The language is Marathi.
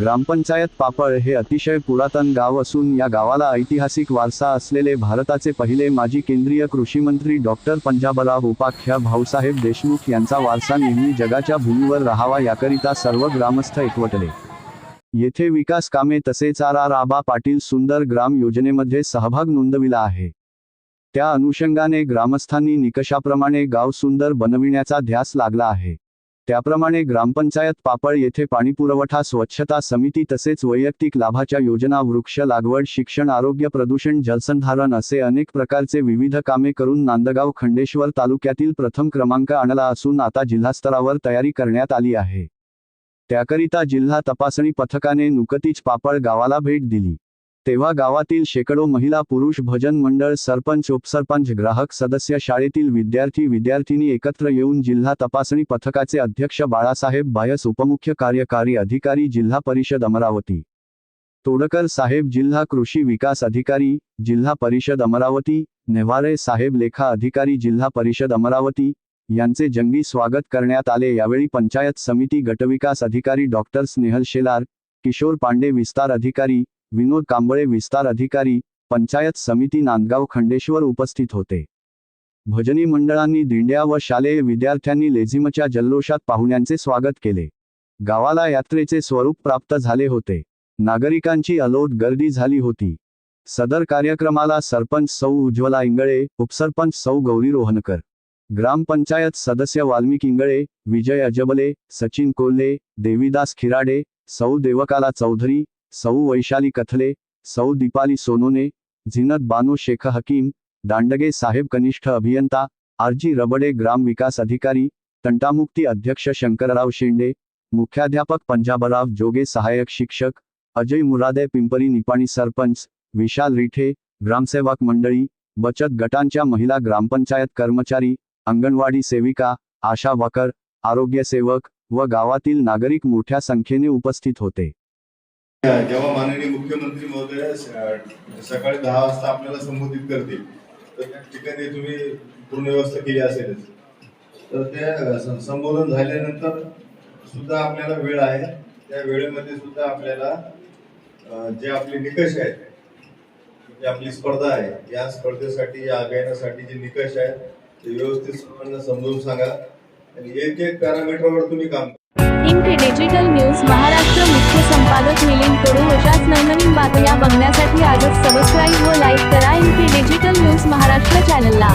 ग्रामपंचायत पापळ हे अतिशय पुरातन गाव असून या गावाला ऐतिहासिक वारसा असलेले भारताचे पहिले माजी केंद्रीय कृषी मंत्री डॉक्टर पंजाबराव उपाख्या भाऊसाहेब देशमुख यांचा वारसा नेहमी जगाच्या भूमीवर राहावा याकरिता सर्व ग्रामस्थ एकवटले. येथे विकास कामे तसेच आर आर आबा पाटील सुंदर ग्राम योजनेमध्ये सहभाग नोंदविला आहे. त्या अनुषंगाने ग्रामस्थांनी निकषाप्रमाणे गाव सुंदर बनविण्याचा ध्यास लागला आहे. त्याप्रमाणे ग्रामपंचायत पापळ येथे पाणीपुरवठा स्वच्छता समिती तसेच वैयक्तिक लाभाच्या योजना वृक्ष लागवड शिक्षण आरोग्य प्रदूषण जलसंधारण असे अनेक प्रकारचे विविध कामे करून नांदगाव खंडेश्वर तालुक्यातील प्रथम क्रमांक आणला असून आता जिल्हास्तरावर तयारी करण्यात आली आहे. त्याकरिता जिल्हा तपासणी पथकाने नुकतीच पापळ गावाला भेट दिली. तेव्हा गावातील शेकडो महिला पुरुष भजन मंडळ सरपंच उपसरपंच ग्राहक सदस्य शाळेतील विद्यार्थी विद्यार्थिनी एकत्र येऊन जिल्हा तपासणी पथकाचे अध्यक्ष बाळासाहेब बायस उपमुख्य कार्यकारी अधिकारी जिल्हा परिषद अमरावती. तोडकर साहेब जिल्हा कृषी विकास अधिकारी जिल्हा परिषद अमरावती. नेवारे साहेब लेखा अधिकारी जिल्हा परिषद अमरावती. यांचे जंगी स्वागत करण्यात आले. यावेळी पंचायत समिती गटविकास अधिकारी डॉक्टर स्नेहल शेलार किशोर पांडे विस्तार अधिकारी विनोद कांबळे विस्तार अधिकारी पंचायत समिती नांदगाव खंडेश्वर उपस्थित होते. भजनी मंडळांनी दिंड्या व शालेय विद्यार्थ्यांनी लेझिमच्या जल्लोषात पाहुण्यांचे स्वागत केले. गावाला यात्रेचे स्वरूप प्राप्त झाले होते. नागरिकांची अलोट गर्दी झाली होती. सदर कार्यक्रमाला सरपंच सौ उज्ज्वला इंगळे उपसरपंच सौ गौरी रोहनकर ग्रामपंचायत सदस्य वाल्मिक इंगळे विजय अजबले सचिन कोल्हे देवीदास खिराडे सौ देवकाला चौधरी सौ वैशाली कथले सौ दीपाली सोनोने झिनत बानो शेख हकीम दांडगे साहेब कनिष्ठ अभियंता आरजी रबडे ग्राम विकास अधिकारी तंटामुक्ती अध्यक्ष शंकरराव शेंडे मुख्याध्यापक पंजाबराव जोगे सहाय्यक शिक्षक अजय मुरादे पिंपरी निपाणी सरपंच विशाल रिठे ग्रामसेवक मंडळी बचत गटांच्या महिला ग्रामपंचायत कर्मचारी अंगणवाडी सेविका आशा वकर आरोग्य सेवक व गावातील नागरिक मोठ्या संख्येने उपस्थित होते. जेव्हा माननीय मुख्यमंत्री महोदय सकाळी दहा वाजता आपल्याला संबोधित करतील तर त्या ठिकाणी तुम्ही पूर्ण व्यवस्था केली असेलच तर ते संबोधन झाल्यानंतर सुद्धा आपल्याला वेळ आहे त्या वेळेमध्ये सुद्धा आपल्याला जे आपले निकष आहेत जे आपली स्पर्धा आहे या स्पर्धेसाठी या अभियानासाठी जे निकष आहेत ते व्यवस्थित सर्वांना समजून सांगा आणि एक एक पॅरामीटरवर तुम्ही काम करा. इनके डिजिटल न्यूज महाराष्ट्र मुख्य संपादक मिलिंद कडू अशाच नवनवीन बातम्या बघण्यासाठी आजच सबस्क्राईब व लाईक करा इनके डिजिटल न्यूज महाराष्ट्र चॅनलला.